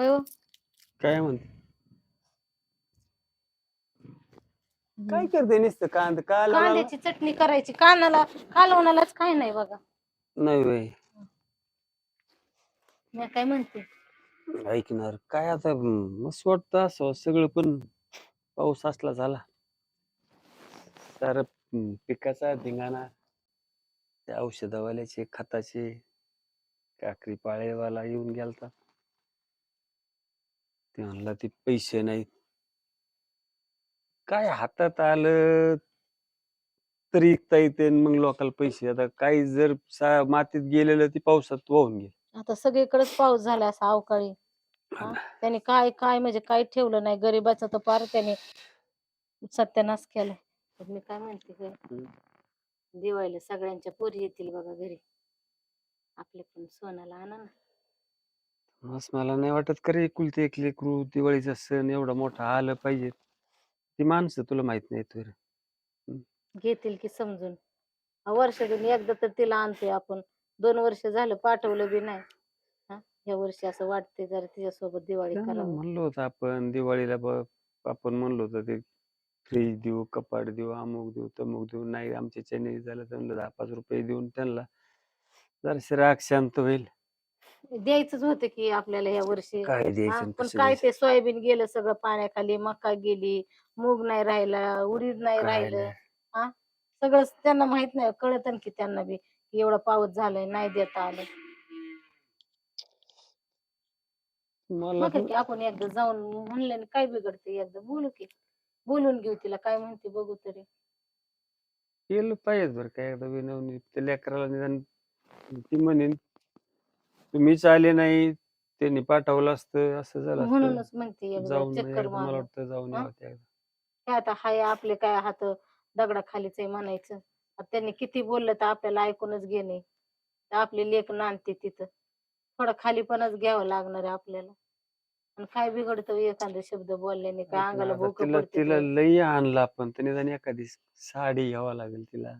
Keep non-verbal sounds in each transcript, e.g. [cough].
होय हो. काय म्हणते? काय करते नुसतं कांद? काल कांद्याची चटणी करायची. कानाला कालवणालाच काय नाही बघा. नाही बाई. मी काय म्हणते? ऐकणार. काय आता मस्त वाटतं असं. सगळं पण पाऊस असला झाला. सार पिकाचा धिंगाणा त्या औषधावाल्याचे खताचे काकरी पाळेवाला येऊन गेलता. ते म्हणला ते पैसे नाहीत. काय हातात आलं तरी इकता येते आणि मग लोकांना पैसे. आता काही जर सा- मातीत गेलेलं ते पावसात वाहून गेलं. आता सगळीकडेच पाऊस झाला असा अवकाळी. हा? त्याने काय काय म्हणजे काय ठेवलं नाही. गरीबाचं तर पार त्याने सत्यानाश केलाय. तर मी काय म्हणते ग? हम्म. दिवाळीला सगळ्यांच्या पोरी येतील बघा घरी. आपल्या पण सोनाला आणा ना. मस मला नाही वाटत करे एकुलते एक लेकरू दिवाळीचा सण एवढा मोठा आलं पाहिजे. ती माणसं तुला माहीत नाही तर घेतील की समजून. वर्षातून एकदा तर तिला आणतोय आपण. दोन वर्ष झालं पाठवलं बी नाही. हा? या वर्षी असं वाटतंय जरा तिच्यासोबत दिवाळी त्यांना करावं. म्हणलो होतं आपण? दिवाळीला ब- आपण म्हणलो होतं ते फ्रीज देऊ कपाट देऊ अमुक देऊ तमुक देऊ. नाही आमच्या चॅनेल झालं तर म्हणलं दहा पाच रुपये देऊन त्यांना जराशी राग शांत होईल. द्यायचंच होतं की आपल्याला या वर्षी. काय हा, द्यायचं आणि पण कसं काय? ते सोयाबीन गेलं सगळं पाण्याखाली मका गेली मूग नाही राहिला उडीद नाही राहिलं. नाही. सगळं त्यांना माहीत नाही कळत की त्यांना बी की एवढा पाऊस झालाय नाही देता आलं. मला बघा की आपण एकदा जाऊन म्हणल्याने काय बिघडते एकदा बोलू की. बोलून घेऊ तिला काय म्हणते बघू तरी. केलं पाहिजे बरं काय एकदा विनवणी त्या लेकराला निदान ती म्हणेन तुम्हीच आले नाही त्यांनी पाठवलं असतं असं झालं असतं. म्हणूनच म्हणते एकदा जाऊन चक्कर मला वाटतं जाऊन हा? यावं त्या एकदा. काय आता हाय आपले काय हात दगडाखालीच आहे म्हणायचं. आता त्यांनी किती बोललं तर आपल्याला ऐकूनच घेणे तर आपली लेख नांदते तिथं. थोडं खालीपणच घ्यावं लागणार आहे आपल्याला. आणि काय बिघडतं एखादा शब्द बोलल्याने? काय अंगाला आता भोक तिला पडते तिला तर. लई आणला पण तर निदान एखादी साडी घ्यावा लागेल तिला.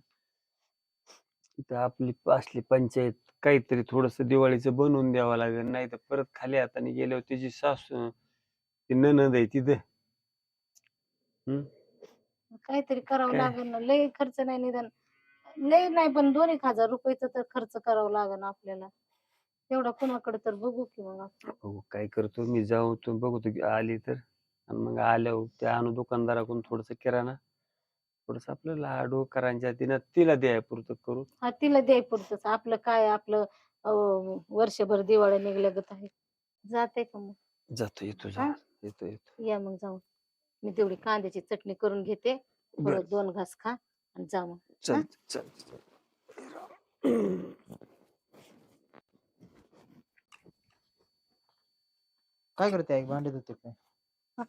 आपली असली पंचायत. काहीतरी थोडस दिवाळीचं बनवून द्यावं लागेल. नाही तर परत खाली हाताने गेल्यावर तिची सासू ती ननद आहे तिथं. हम्म काहीतरी करावं काय? लागेल ना. लय खर्च नाही निदान. लय नाही पण दोन एक हजार रुपयाचा तर खर्च करावा लागेल आपल्याला. तेवढा कुणाकडे तर बघू की मग आपण. बघू काय करतो मी? जाऊ तू बघतो की आली तर. आणि मग आल्यावर त्या आणू दुकानदाराकडून थोडस किराणा थोडस आपलं लाडू करांच्या तिनं तिला द्याय पुरतं करू. हा तिला द्याय पुरतच आपलं काय आपलं अं, वर्षभर दिवाळी निघल्यागत आहे. जाते का मग? जातो येतो हा? येतो येतो. या मग जाऊन. मी तेवढी कांद्याची चटणी करून घेते. बरं. दोन घास खा आणि जा मग. चल चल चल. काय करते आई? भांडे धुते काय?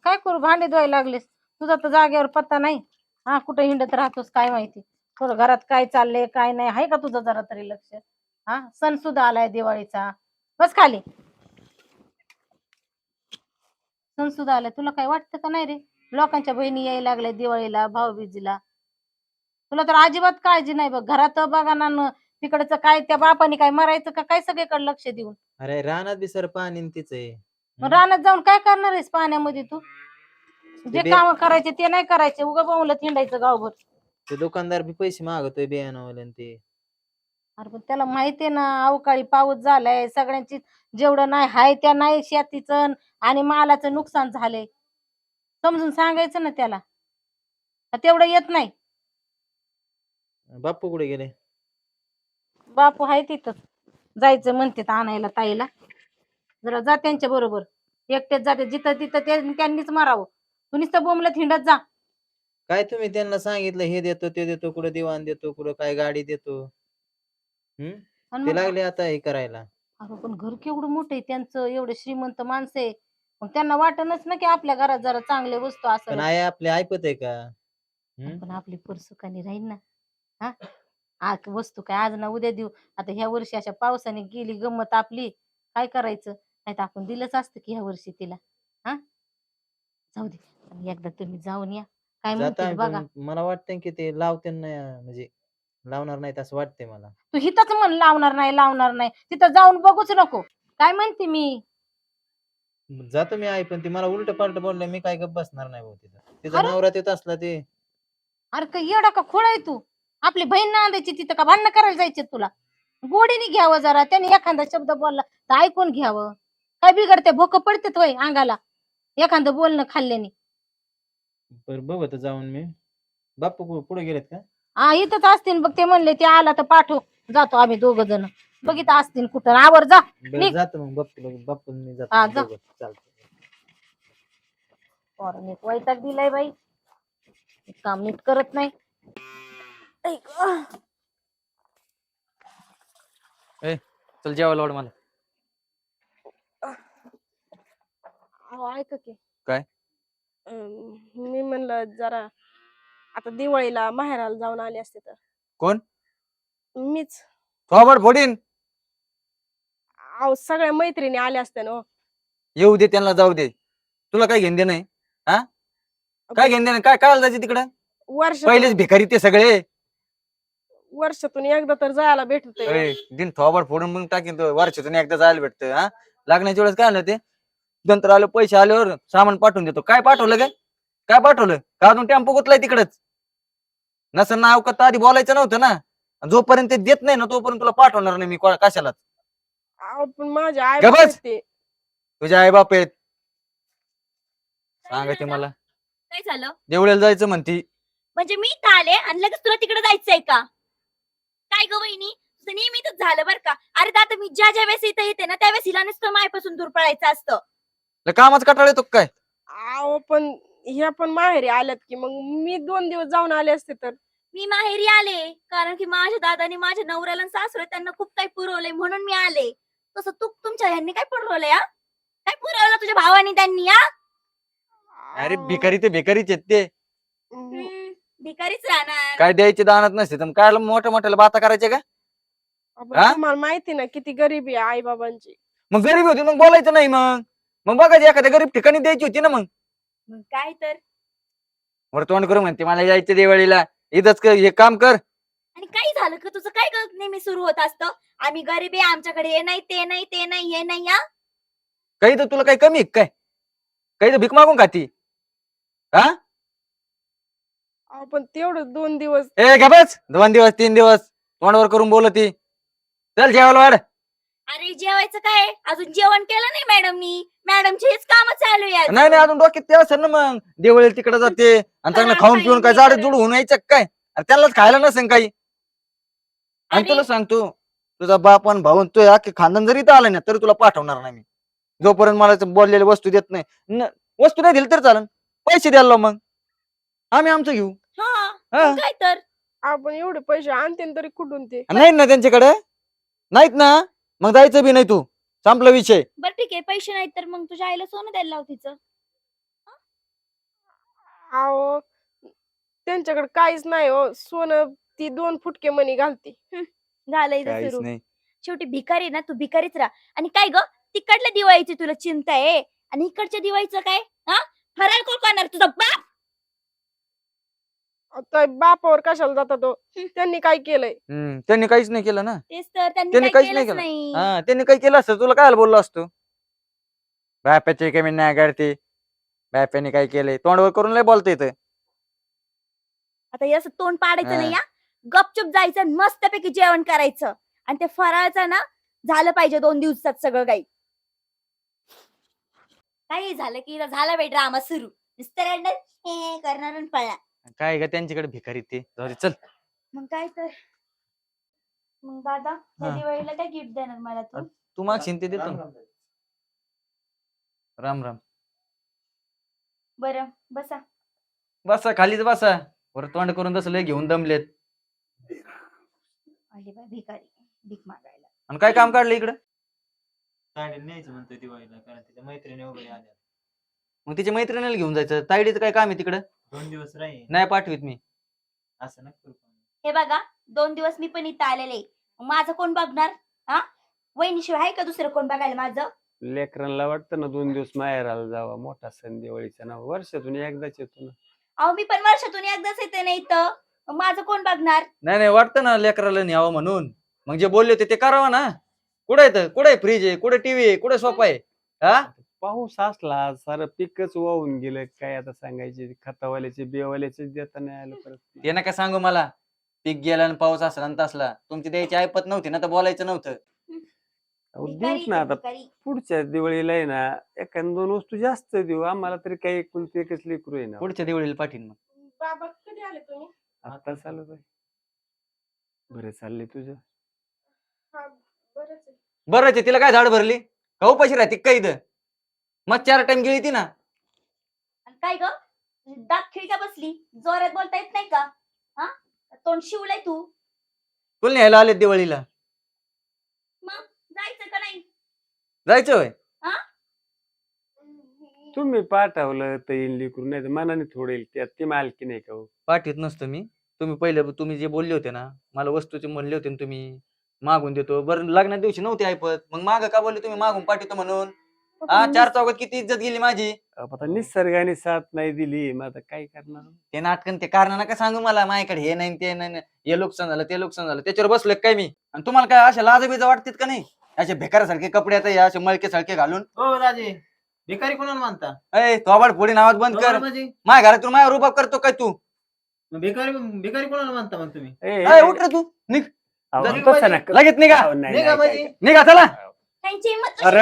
काय करू? भांडे धुवायला लागलेस. तुझा तर जागेवर पत्ता नाही. हा कुठं हिंडत राहतोस काय माहिती? थोडं घरात काय चाललंय काय नाही आहे का तुझं जरा तरी लक्ष? हा सण सुद्धा आलाय दिवाळीचा. बस खाली. सण सुद्धा आलाय. तुला काय वाटतं का नाही रे? लोकांच्या बहिणी यायला लागल्या दिवाळीला भाऊबीजीला. तुला तर अजिबात काळजी नाही बघ. घरात बघा ना तिकडचं काय त्या बापाने काय मरायचं का काय सगळीकडे लक्ष देऊन? अरे रानात बी सर पाणी तीच? रानात जाऊन काय करणार आहेस पाण्यामध्ये तू? जे बे- काम करायचे ते नाही करायचे. उगा पाहुलं हिंडायचं गावभर. ते दुकानदार बी पैसे मागतोय बियाणं ते. अरे पण त्याला माहितीये ना अवकाळी पाऊस झालाय. सगळ्यांची जेवढं नाही हाय त्या नाही शेतीचं आणि मालाचं नुकसान झालंय. समजून सांगायचं ना त्याला. तेवढं येत नाही. बाप्पू कुठे गेले? बापू आहे तिथं. जायचं म्हणते आणायला ताईला. जरा जा त्यांच्या बरोबर. एकटेच जाते. जिथं तिथं ते- त्यांनीच मारावं. तू नुसतं बोंबलत हिंडत जा. काय तुम्ही त्यांना सांगितलं हे देतो ते देतो कुठं दिवाण देतो कुठं काय गाडी देतो. हम्म आणि ते मग- लागले आता हे करायला. अगं पण घर केवढं मोठं आहे त्यांचं एवढे श्रीमंत माणसं आहे. मग त्यांना वाटणच ना की आपल्या घरात जरा चांगले वस्तू पण असं आई आपले ऐकत आहे का? हम्म? पण आपली परसुकानी राहील ना. हा? आज वस्तू काय आज ना उद्या देऊ. आता ह्या वर्षी अशा पावसाने गेली गंमत आपली. काय करायचं? नाही तर आपण दिलंच असतं की ह्या वर्षी तिला. हा? जाऊ दे पण एकदा तुम्ही जाऊन या. काय जाता म्हणते आम्ही बघा. पण मला वाटतंय की ते लावते म्हणजे लावणार नाहीत असं वाटतंय मला. तू हिथंच म्हण लावणार नाही लावणार नाही. तिथं जाऊन बघूच नको. काय म्हणते मी? जातो मी आई पण ती मला उलट पालट बोललं मी काय गप बसणार नाही भाऊ तिथं. तिचा अरे? नवरा तिथं असला ते. अरे का येडा का खोळ आहे तू? आपली बहीण नांदायची तिथं का? भांडणं करायला जायचे तुला. गोडीने घ्यावं जरा त्याने एखादा शब्द बोलला तर ऐकून घ्यावं. काय बिघडते भोक पडते होय अंगाला. एखादं बोलणं खाल्ल्याने. बरं बघू आता जाऊन मी. बाप्पू पुढे गेलेत का? हा इथंच असतील बघ ते म्हणले ते आला तर पाठव. जातो आम्ही दोघ जण. बघितलं असतील कुठं. आवर जा. बरं निघ. जातो मग बाप्पू बाप्पू मी जातो हा, जा. पोराने एक वैताग दिलाय बाई. काम नीट करत नाही. ऐक. चल जेवायला वाढ मला. अहो ऐका की. काय? अं, मी म्हणलं जरा आता दिवाळीला माहेराला जाऊन आले असते तर. कोण? मीच. थोबड फोडीन. अहो सगळ्या मैत्रिणी आल्या असत्या ना हो. येऊ दे त्यांना जाऊ दे. तुला काय घेणं नाही हा? काय घेणं नाही काय काय जायचं तिकडं? पहिलेच वर्षातून भिकारी ते सगळे. वर्षातून एकदा तर जायला भेटत दिन थोबड फोडून मग टाकीन तो. वर्षातून एकदा जायला भेटतं हा? लागण्याच्या वेळेस काय आलं ते? नंतर आलं पैसे आल्यावर सामान पाठवून देतो. काय पाठवलं काय काय पाठवलं? का अजून टेम्पो गुतलाय तिकडच? नसं नाव का आधी बोलायचं नव्हतं ना. जोपर्यंत ते देत नाही ना तोपर्यंत तुला पाठवणार नाही मी कशाला अहो पण माझ्या आई गबस! बाप ते. तुझे आई बाप आहेत. सांगा ते? मला. काय झालं? देवळ्याला जायचं म्हणती. म्हणजे मी इथं आले आणि लगेच तुला तिकडे जायचंय का? काय ग वहिनी? तुझं नेहमीच झालं बरं का? अरे दादा मी ज्या ज्या वेळेस इथं येते ना त्यावेळेस हिला नुसतं मायपासून दूर पळायचं असतं. लय कामाचं कटाळ येतो का काय? अहो पण ह्या पण माहेरी आल्यात की मग मी दोन दिवस जाऊन आले असते तर. मी माहेरी आले कारण की माझ्या दादाने माझ्या नवऱ्याला सासरे त्यांना खूप काही पुरवलंय म्हणून मी आले. तसं तू तुमच्या ह्यांनी काय पुरवलंय हा? काय पुरवलं तुझ्या भावानी त्यांनी हा? अरे भिकारी ते भिकारीच आहेत ते. हम्म, भिकारीच राहणार. काय द्यायचे दानात नसते तर काय मोठ्या मोठ्याला बाता करायच्या का? आपण हा? तुम्हाला माहिती ना किती गरिबी आहे आई बाबांची मग गरीब होती मग बोलायचं नाही मग. मग बघायची एखाद्या गरीब ठिकाणी द्यायची होती ना मग. मग काय तर? वर तोंड करून म्हणते मला यायचं दिवाळीला. इथंच कर हे काम कर. आणि काही झालं का तुझं काय ग नेहमी सुरू होत असतं? आम्ही गरीब आहे आमच्याकडे हे नाही ते नाही ते नाही हे नाही हा? काही तर तुला काही कमी आहे का काय? काही तर भीक मागून खाती. हा? अहो पण तेवढं दोन दिवस. ए घ्या बस. दोन दिवस तीन दिवस. तोंडवर करून बोलती. चल जेवायला वाढ. अरे जेवायचं काय? अजून जेवण केलं नाही मॅडमनी मॅडमची हेच काम चालू आहे नाही नाही अजून डोक्यात ते असेल ना मग. दिवाळीला तिकडे जाते. आणि चांगलं हा, खाऊन पिऊन काय नाही झाड करत. जुड होऊन यायचं का काय? अरे त्यालाच खायला नसेल काही. आणि अरे, तुला सांगतो तुझा बाप आणि भाऊ तो अख्खे खानदान जरी इथं आलं ना तरी तुला पाठवणार नाही मी. जोपर्यंत मला ते बोललेली वस्तू देत नाही. न- वस्तू नाही दिली तर चालेल. पैसे द्यायला लाव मग. आम्ही आमचं घेऊ. हा हा. मग काय तर? आपण एवढे पैसे आणते तरी कुठून ते? नाहीत ना त्यांच्याकडे? नाहीत ना? मग जायचं बी नाही तू. संपला विषय. बरं ठीक आहे पैसे नाहीत तर मग तुझ्या आईला सोनं द्यायला लाव तिचं. अहो त्यांच्याकडे काहीच नाही हो. सोनं ती दोन फुटके मनी घालती. झालं इथं काहीच सुरू. नाही. शेवटी भिकारी ना तू भिकारीच राहा. आणि काय ग? तिकडल्या दिवाळीची तुला चिंता आहे. आणि इकडच्या दिवाळीचं काय? हा? फराळ कोण करणार? तुझा बाप? आता बापावर कशाला जाता तो? [laughs] त्यांनी काय केलंय? हम्म, त्यांनी काहीच नाही केलं ना? तेच तर त्यांनी काहीच नाही केलंच केलं. नाही. हा त्यांनी काही केलं असतं. तुला काय बोललो असतो? बाप्याचे कमी नाही करते. बाप्याने काय केलंय? तोंडवर करून लय बोलता येतं आता हे असं तोंड पाडायचं हा. नाही या गपचूप जायचं आणि मस्तपैकी जेवण करायचं. आणि ते फराळचं ना झालं पाहिजे दोन दिवसात सगळं काही. काही झालं की झाला बाई ड्रामा सुरू. हे करणार आणि पळणार. काय का त्यांच्याकडे भिकारी ते? जाऊ दे, चल. मग काय तर. मग दादा या हा. दिवाळीला काय गिफ्ट देणार मला तू? तू मागशील ते देतो ना. राम राम बरं बसा. बसा खालीच बसा. वर तोंड करून तसं लय घेऊन दमलेत. आले बाय भिकारी. भीक मागायला. आणि काय काम काढलं इकडं? साडी न्यायचं म्हणतोय दिवाळीला कारण तिच्या मैत्रिणी वगैरे आल्या. मग तिच्या मैत्रिणीला घेऊन जायचं. तायडीचं काय काम आहे तिकडं? दोन दिवस राहील नाही पाठवीत मी. असं नका करू. हे बघा दोन दिवस मी पण इथं आलेले माझं कोण बघणार? हा? वहिनीशिवाय आहे का दुसरं कोण बघायला माझं? लेकरांना वाटतं ना दोन दिवस माहेराला जावा मोठा सण दिवाळीचा ना वर्षातून एकदाच येतो ना. अहो मी पण वर्षातून एकदाच येते ना इथं. मग माझं कोण बघणार? नाही नाही वाटतं ना लेकराला न्यावं म्हणून. मग जे बोलले होते ते करावं ना. कुठे येतं कुठे फ्रीज आहे? कुठे टीव्ही आहे? कुठे सोफा आहे? हा? पाऊस असला सारं पिकच वाहून गेलं काय आता सांगायचे? खतावाल्याचे बियावाल्याचे देता नाही आलं परत ते नका सांगू मला? पीक गेला आणि पाऊस असला आणि तसला. तुमची द्यायची ऐपत नव्हती ना तर बोलायचं नव्हतं. अहो, देऊच ना आता. भिकारी. पुढच्या दिवाळीला आहे ना एखाद दोन वस्तू जास्त देऊ. आम्हाला तरी काही एकूण ते एकच लेकरू आहे ना. पुढच्या दिवाळीला पाठीन मग. बाबा कधी आले तुम्ही? आता चालू बाई. बरं चालले तुझं. हा बरंच आहे. आहे, तिला काय झाड भरली? का उपाशी राहते काय इथं? मग चार टाइम गेली ती ना. आणि काय ग? दात खिळक्या बसली. जोरात बोलता येत नाही का? हा? तोंड शिवलंय तू. तुला न्यायला आले दिवाळीला. मग जायचं का नाही? जायचं होय. तुम्ही पाठवलं तर येईल लेकरू नाही तर मनाने थोडं येईल. त्यात ती मालकी नाही का हो? पाठीत नसतो मी. तुम्ही पहिले तुम्ही जे बोलले होते ना मला वस्तूचे म्हणले होते ना तुम्ही. मागून देतो. बरं लग्नाच्या दिवशी नव्हती ऐपत. मग माग का बोलले तुम्ही? मागून पाठवतो म्हणून. हा चार चौकात किती इज्जत गेली माझी? आता निसर्गाने साथ नाही दिली. मग आता काय करणार? ते नाटकन ते कारण नका सांगू मला. माझ्याकडे हे नाही ते नाही. हे नुकसान झालं ते नुकसान झालं. त्याच्यावर बसलोय काय मी? आणि तुम्हाला काय अशा लाजबीज वाटतात का नाही? असे भेकारासारखे कपडे आता हे असे मळके सारखे घालून? हो राजे भिकारी कोणाला मानता? अय थोबाड पुढे नावात बंद कर. हो, म्हणजे माझ्या घरातून माझ्या रुबाब करतो काय तू? मग भिकारी भिकारी कोणाला मानता मग तुम्ही? ए, अय ए, उठ रे तू. निघ. अहो, जरी तसं पाहिजे- नका. लगेच निघा. अहो, नाही, निघा नाही, म्हणजे. निघा चला. त्यांची अरे?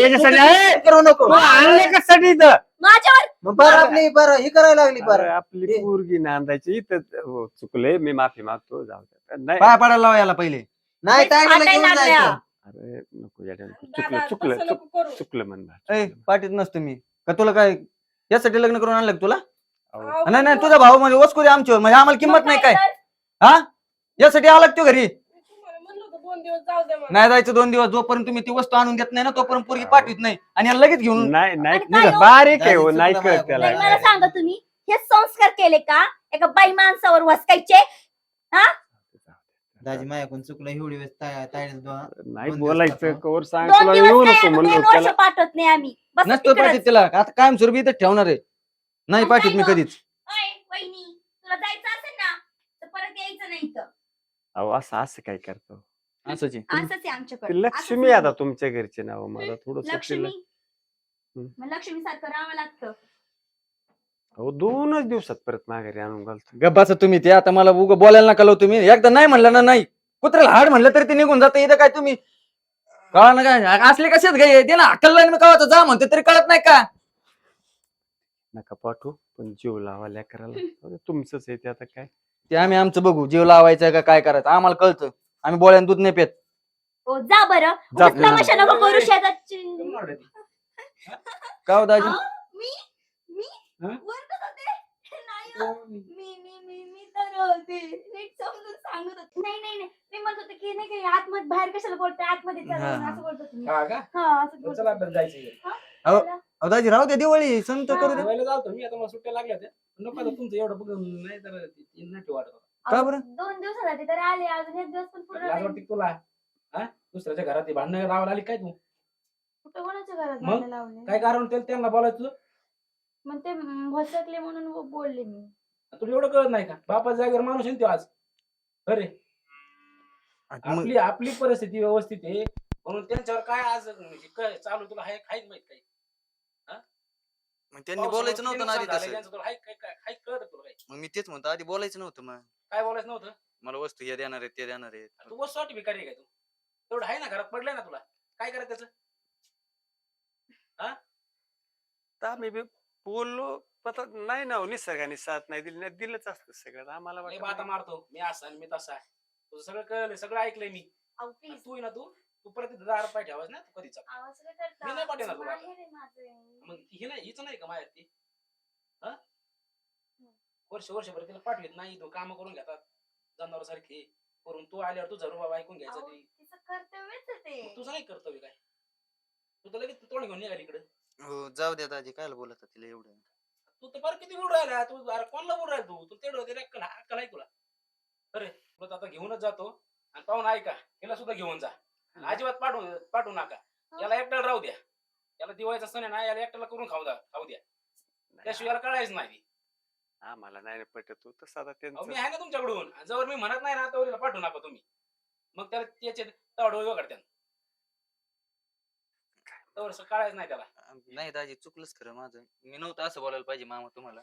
याच्यासाठी ए, करू नको. आणले कशासाठी इथं? माझ्यावर मग बरं आपली बरं ही करायला लागली अरे, बरं आपली पोरगी नांदायची इथं हो, चुकले मी माफी मागतो जाऊ दे. नाही पाया पडायला लावा याला पहिले. नाही तेच ताईला फाटायला घेऊन लागल्या. जायचं. अरे नको दादा, चुकलं चुकलं तसं चुक- नको करू. चुकलं म्हण ए पाठीत नसतो मी. का तुला काय यासाठी लग्न करून आणलं का तुला? अहो, नाही नाही तुझा भाऊ म्हणजे वस्कुरी आमची म्हणजे आम्हाला किंमत नाही काय? हा? यासाठी आला का तो घरी मी तुम्हाला म्हणलं होतं दोन दिवस जाऊ द्या मला. नाही जायचं दोन दिवस. जोपर्यंत तुम्ही ती वस्तू आणून देत नाही ना तोपर्यंत पोरगी पाठवत नाही. आणि याला लगेच घेऊन नाही नाही आणि काय हो? बारीक आहे हो नाही कळत त्याला. नाही, मला सांगा तुम्ही हे संस्कार केले का? एका बाई माणसावर वसकायचे? दाजी माझ्याकडून चुकलं. एवढी वेळेस ताई ताईने दोन- नाही दोन दिवस बोलायचं पाठवा. कवर सांग. दोन तुला दिवस येऊ काय नको आता म्हणलो दोन वर्ष त्याला. पाठवत नाही आम्ही. बस नसतो तिकडंच. पाठवत तिला. आता कायम स्वरूपी इथं ठेवणार आहे. नाही आणि पाठवत मी गं? कधीच. वहिनी तुला जायचं असेल ना तर परत यायचं नाही इथं. अहो असं असं काय करतो? असंच आहे. असंच आहे आमच्याकडे. लक्ष्मी आता तुमच्या घरचे नाव मला थोडस लक्ष्मी. हम्म. मग लक्ष्मी सारखं राहावं लागतं. अहो दोनच दिवसात परत माघारी आणून घालतो. गप्पाचं तुम्ही ते आता मला उग बोलायला नका लावू तुम्ही. एकदा नाही म्हणलं ना नाही. कुत्र्याला हाड म्हणलं तरी ते निघून जातं. इथं काय तुम्ही? कळा ना काय? असले कशात गाई ते ना अक्कल लागलं कळत जा म्हणते तरी कळत नाही का? नका पाठवू पण जीव लावा लेकराला. दे, तुमचंच आहे ते आता काय? ते आम्ही आमचं बघू. जीव लावायचं का काय करायचं? आम्हाला कळतं. आम्ही बोळ्यान दूध नाही पेत ओ जा बरं जा उगाच तमाशा नको करू शेजारची का हो दाजी अहो, मी मी हा? वरडत होते नाही हो. मी मी मी मी तर होते नीट समजून सांगत होते नाही नाही नाही मी म्हणत होते की नाही काही आतमध्ये बाहेर कशाला बोलते आतमध्ये चला हा, म्हणून हा. असं बोलत होते मी. हा का हा असं बोलत चला होते. आपल्याला जायचं अहो. चला. अहो दाजी राहू दे दिवाळी संत हा. करू दे जालतो मी आता मला सुट्ट्या लागल्या होत्या नको आता तुमचं एवढं बघून नाही तर ती नाटी वाटत. का अहो, बरं? दोन दिवसासाठी तर आले अजून एक दिवस पण पूर्ण लाज नाही. वाटते का तुला हा? दुसऱ्याच्या घरात भांडणं लावायला आली काय तू? कुठं कोणाच्या घरात मग? भांडणं लावले? काय कारण त्याला त्यांना बोलायचं? मग ते भसकले म्हणून बोलले मी. तुला एवढं कळत नाही का? बापाच्या जागेवर माणूस आहे ना तो आज? अरे मग? आपली आपली परिस्थिती व्यवस्थित आहे. म्हणून त्यांच्यावर काय आज म्हणजे काय चालू तुला हाय हाय माहीत काही? मग त्यांनी बोलायचं नव्हतं ना आधी तसं. तुला हाय काय काय हाय कळत तुला काय मग मी तेच म्हणतो आधी बोलायचं नव्हतं मग. काय बोलायचं नव्हतं? मला वस्तू हे देणार आहे ते देणार आहे तू वस्तू वाटी भिकारी आहे काय तू? तेवढं आहे ना घरात पडलंय ना तुला? काय करायचं त्याचं? तर आम्ही बी बोललो आता नाही ना हो, निसर्गाने साथ नाही दिली नाही दिलंच असतं सगळं. आम्हाला लय बाता. मारतो. मी असा आणि मी तसा आहे. तुझं सगळं कळलंय सगळं ऐकलंय मी. अहो, आणि please. तू आहे ना तू. तू परत तिथं दार पाय ठेवायच ना तू कधीच आवाज काय करता? मी नाही पाठवणार तुला. माहेर आहे माझं. मग ही नाही हीच नाही का माहेर ती? हा? वर्ष वर्षभर तिला पाठवीत नाही तू काम करून घेतात. जनावर सारखे करून तू आल्यावर तुझा रुबाब ऐकून घ्यायचा अहो, ती. तिचं कर्तव्यच आहे ते. मग तुझं नाही कर्तव्य काय? तू तर लगेच तोंड घेऊन निघाली इकडे. हो जाऊ द्या दाजी काय बोलत तिला एवढं? तू तर बरं किती बोल राहिला तू अरे कोणाला बोल राहिला तू? तू तेवढं होते अक्कल अक्कल आहे तुला. अरे तुला तर आता घेऊनच जातो. आणि पाहून ऐका हिला सुद्धा घेऊन जा. आणि अजिबात पाठवू पाठवू नका. याला एकट्याला राहू द्या. याला दिवाळीचा सण आहे ना याला एकट्याला करून खाऊ द्या खाऊ द्या. त्याशिवाय याला कळायच नाही. आम्हाला नाही ना पटत हो, तसं आता अहो, मी त्यांचं आहे ना तुमच्याकडून. जवळ मी म्हणत नाही ना तवर हिला पाठवू नका तुम्ही. मग त्याला त्याचे तावड वेगळं करतात. तर कळायच नाही त्याला. नाही दाजी चुकलंच खरं माझं. मी नव्हतं असं बोलायला पाहिजे मामा तुम्हाला.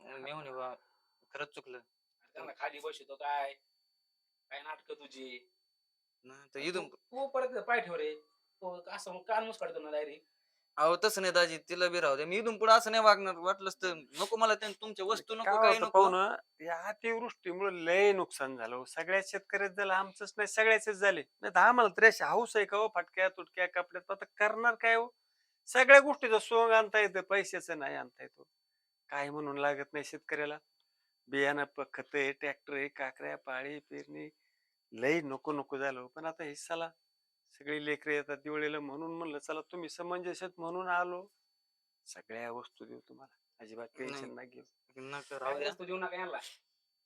मी म्हणे बा खरंच चुकलं. त्यांना खाली बसतो काय? काय नाटक तुझी? नाही तर इथून तू तू परत पाय ठेव रे. तो असं मग कान मुस काढतो ना डायरेक्ट अहो तसं नाही दाजी तिला बी राहू द्या. मी इथून पुढे असं नाही वागणार. वाटलंच तर नको मला त्या तुमच्या वस्तू नको काय काही नको. पाहुणं या अतिवृष्टीमुळे लय नुकसान झालं हो. सगळ्याच शेतकऱ्याच झालं आमचंच नाही सगळ्याच झाले. नाही तर आम्हाला तर अशी हाऊस आहे का हो फाटक्या तुटक्या कपड्यात. आता करणार काय हो? सगळ्या गोष्टीचं सोंग आणता येतं पैशाचं नाही आणता येतो काय म्हणून लागत नाही शेतकऱ्याला. बियाणं खत आहे ट्रॅक्टर आहे काकऱ्या पाळी पेरणी. लय नको नको झालं हो. पण आता हिस्साला सगळी लेकरे येतात दिवाळीला म्हणून म्हणलं चला तुम्ही समंजस आहेत म्हणून आलो सगळ्या वस्तू देऊ तुम्हाला. अजिबात टेन्शन नाही. नाही घेऊ. नका राहू द्या वस्तू देऊ नका यांना.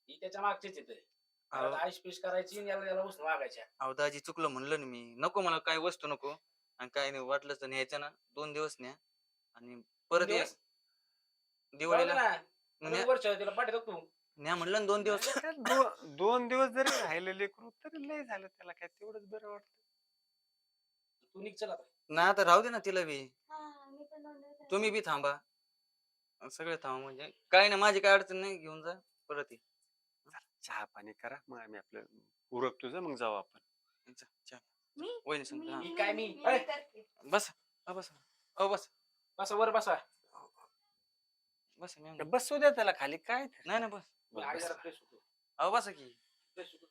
ही त्याच्या मागचीच येते अहो. आईश पिश करायची आणि याला याला उष्ण वागायच्या अहो दाजी चुकलं म्हणलं ना मी. नको मला काही वस्तू नको. आणि काय नाही वाटलं तर न्यायचं ना दोन दिवस न्या. आणि परत या. दिवस? दिवाळीला ना. न्या. वर्ष तिला पाठवतो तू. न्या म्हणलं ना दोन दिवस. काय दो- दोन दिवस जरी राहिले लेकरू तरी लय झालं त्याला काय तेवढंच बरं वाटतं. तू निघ चल आता ना आता राहू दे ना तिला बी हा, मी पण दोन दिवस राहिले. तुम्ही बी थांबा सगळे थांबा म्हणजे काय नाही माझी काय अडचण नाही घेऊन जा परत ये चहा पाणी करा मग आम्ही आपलं उरक तुझं मग जाऊ आपण जा, चहा. मी वहिनी सांगते, हा. मी काय मी? मी अरे. करते. बस अ, बस अ बस बसा वर बसा बस मी म्हणतो. बसू द्या त्याला खाली काय? नाही नाही बस बस, आई बस. जरा फ्रेश होतो अहो बसा की फ्रेश होतो